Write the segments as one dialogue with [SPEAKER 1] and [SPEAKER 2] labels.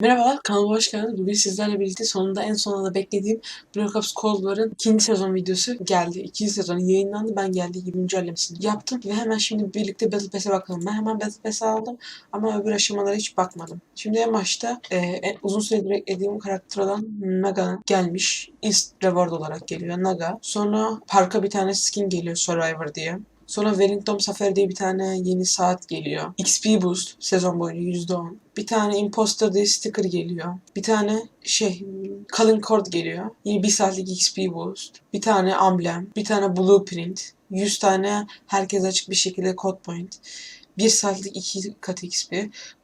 [SPEAKER 1] Merhabalar, kanalıma hoş geldiniz. Bugün sizlerle birlikte sonunda en sonunda beklediğim Black Ops Cold War'ın ikinci sezon videosu geldi. İkinci sezonu yayınlandı. Ben geldiği gibi güncellemesini yaptım. Ve hemen şimdi birlikte Battle Pass'e bakalım. Ben hemen Battle Pass'e aldım ama öbür aşamalara hiç bakmadım. Şimdi en başta e, en uzun süredir beklediğim karakter olan Naga gelmiş. Instant Reward olarak geliyor Naga. Sonra parka bir tane skin geliyor Survivor diye. Sonra Wellington Safari diye bir tane yeni saat geliyor. XP Boost sezon boyunca %10. Bir tane Imposter diye sticker geliyor. Bir tane şey Calling Cord geliyor. Yine bir saatlik XP Boost. Bir tane amblem. Bir tane Blueprint. 100 tane herkes açık bir şekilde code point. Bir saatlik iki kat XP.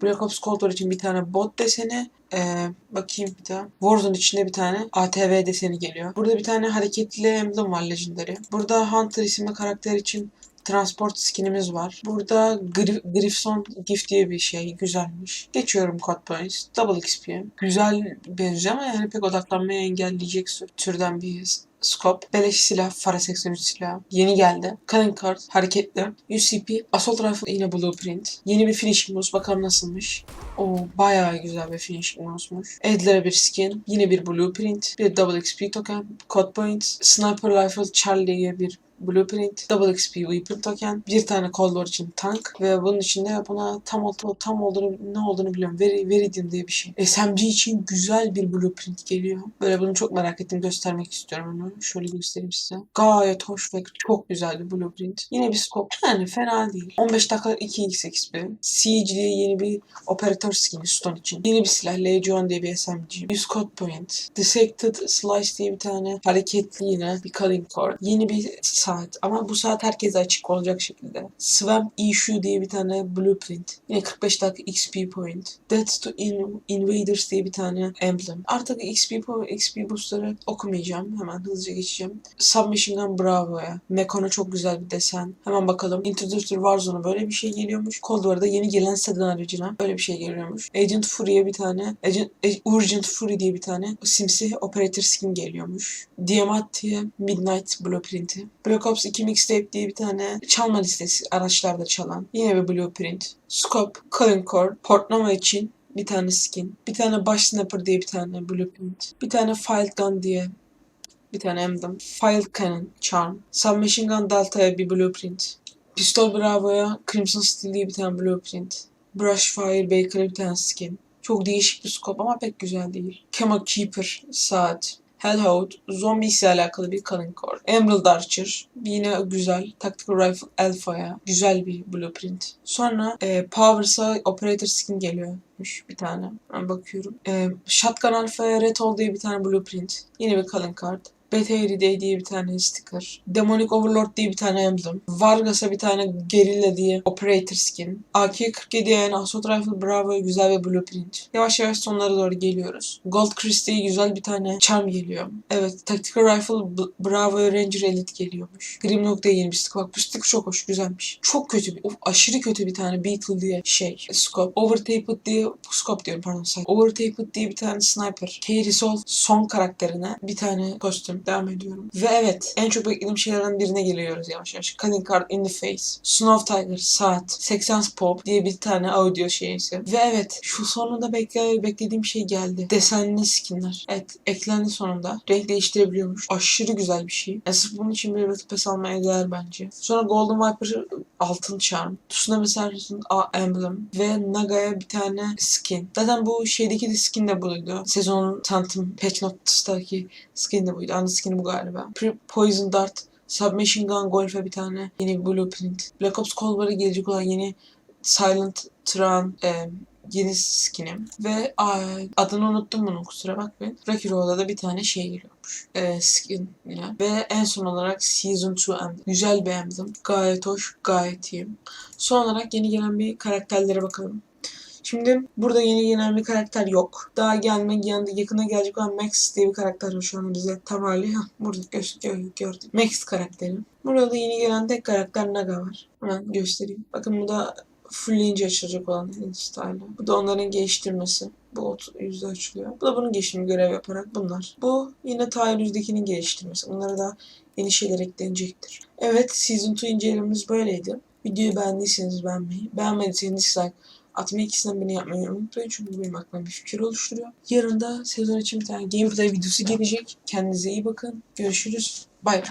[SPEAKER 1] Black Ops Cold War için bir tane bot deseni. Ee, bakayım bir daha. Warzone içinde bir tane ATV deseni geliyor. Burada bir tane hareketli emblem var Legendary. Burada Hunter isimli karakter için transport skinimiz var. Burada Grif Grifson Gift diye bir şey güzelmiş. Geçiyorum Code Points. Double XP. Güzel benziyor ama yani pek odaklanmayı engelleyecek türden bir scope. Beleş silah, Fara 83 silah. Yeni geldi. Calling Card, hareketli. UCP, Assault Rifle yine Blueprint. Yeni bir finishing mouse. Bakalım nasılmış. O bayağı güzel bir finishing mouse'muş. Edler'e bir skin. Yine bir Blueprint. Bir Double XP token. Code Points. Sniper Rifle Charlie'ye bir Blueprint, Double XP Weapon Token, bir tane Cold için tank ve bunun içinde buna tam tam olduğunu ne olduğunu biliyorum. Ver, Veridium diye bir şey. SMG için güzel bir Blueprint geliyor. Böyle bunu çok merak ettim göstermek istiyorum onu. Şöyle göstereyim size. Gayet hoş ve çok güzel bir Blueprint. Yine bir scope. Yani fena değil. 15 dakika 2x XP. Siege diye yeni bir operatör skin'i Stone için. Yeni bir silah Legion diye bir SMG. 100 code point. Dissected Slice diye bir tane hareketli yine bir calling card. Yeni bir saat ama bu saat herkese açık olacak şekilde. Swamp Issue diye bir tane blueprint. Yine 45 dakika XP point. Death to In Invaders diye bir tane emblem. Artık XP XP boostları okumayacağım. Hemen hızlıca geçeceğim. Submachine Gun Bravo'ya. Mekon'a çok güzel bir desen. Hemen bakalım. Introducer Warzone'a böyle bir şey geliyormuş. Cold War'da yeni gelen sedan aracına böyle bir şey geliyormuş. Agent Fury'e bir tane Agent, Urgent Fury diye bir tane simsi operator skin geliyormuş. Diamant'ye Midnight Blueprint'i. Black Ops 2 Mixtape diye bir tane çalma listesi araçlarda çalan. Yine bir blueprint. Scope, Calling Core, Portnova için bir tane skin. Bir tane Baş Snapper diye bir tane blueprint. Bir tane Field Gun diye bir tane emblem. Field Cannon, Charm. Submachine Gun Delta'ya bir blueprint. Pistol Bravo'ya Crimson Steel diye bir tane blueprint. Brush Fire Baker'a bir tane skin. Çok değişik bir scope ama pek güzel değil. Camo Keeper saat. Hellhound, zombi ile alakalı bir Calling Core. Emerald Archer, yine güzel. Tactical Rifle Alpha'ya, güzel bir blueprint. Sonra e, Powers'a Operator Skin geliyormuş bir tane. Ben bakıyorum. E, Shotgun Alpha'ya Red Hole diye bir tane blueprint. Yine bir Calling Card. Day diye bir tane sticker. Demonic Overlord diye bir tane emblem. Vargas'a bir tane Guerrilla diye Operator skin. AK-47 yani Assault Rifle Bravo güzel bir blueprint. Yavaş yavaş sonlara doğru geliyoruz. Gold Christie güzel bir tane charm geliyor. Evet Tactical Rifle Bravo Ranger Elite geliyormuş. Grimlock diye yeni bir sticker. Bak bu sticker çok hoş güzelmiş. Çok kötü bir, of, aşırı kötü bir tane Beetle diye şey. Scope. Overtaped diye, scope diyorum pardon. Overtaped diye bir tane sniper. K-Resolve son karakterine bir tane kostüm devam ediyorum. Ve evet en çok beklediğim şeylerden birine geliyoruz yavaş yavaş. Cunning Card in the Face. Snow Tiger saat. 80 Pop diye bir tane audio şeysi. Ve evet şu sonunda bekle beklediğim şey geldi. Desenli skinler. Evet eklendi sonunda. Renk değiştirebiliyormuş. Aşırı güzel bir şey. Yani sırf bunun için bir Battle Pass almaya değer bence. Sonra Golden Viper altın charm. Tsunami Sergeant'ın emblem. Ve Naga'ya bir tane skin. Zaten bu şeydeki de skin de buydu. Sezonun tanıtım patch notes'taki skin de buydu. Ana skin'i bu galiba. Poison Dart, Submachine Gun Golf'e bir tane yeni blueprint. Black Ops Cold War'a gelecek olan yeni Silent Tran e, yeni skinim. Ve a, adını unuttum bunun kusura bakmayın. Rocky Road'a da bir tane şey geliyormuş. E, skin yine. Ve en son olarak Season 2 Emblem. Güzel emblem. Gayet hoş, gayet iyi. Son olarak yeni gelen bir karakterlere bakalım. Şimdi burada yeni gelen bir karakter yok. Daha gelme yanında yakına gelecek olan Max diye bir karakter var şu an bize tam hali. Burada gö gö gördüm. Max karakteri. Burada da yeni gelen tek karakter Naga var. Hemen göstereyim. Bakın bu da fullleyince açılacak olan style. Bu da onların geliştirmesi. Bu yüzde açılıyor. Bu da bunun gelişimi görev yaparak bunlar. Bu yine Tahir yüzdekinin geliştirmesi. Bunlara da yeni şeyler eklenecektir. Evet Season 2 incelememiz böyleydi. Videoyu beğendiyseniz beğenmeyi, beğenmediyseniz dislike atmayı ikisinden birini yapmayı unutmayın. Çünkü benim aklıma bir fikir oluşturuyor. Yarın da sezon için bir tane gameplay videosu gelecek. Kendinize iyi bakın. Görüşürüz. Bay bay.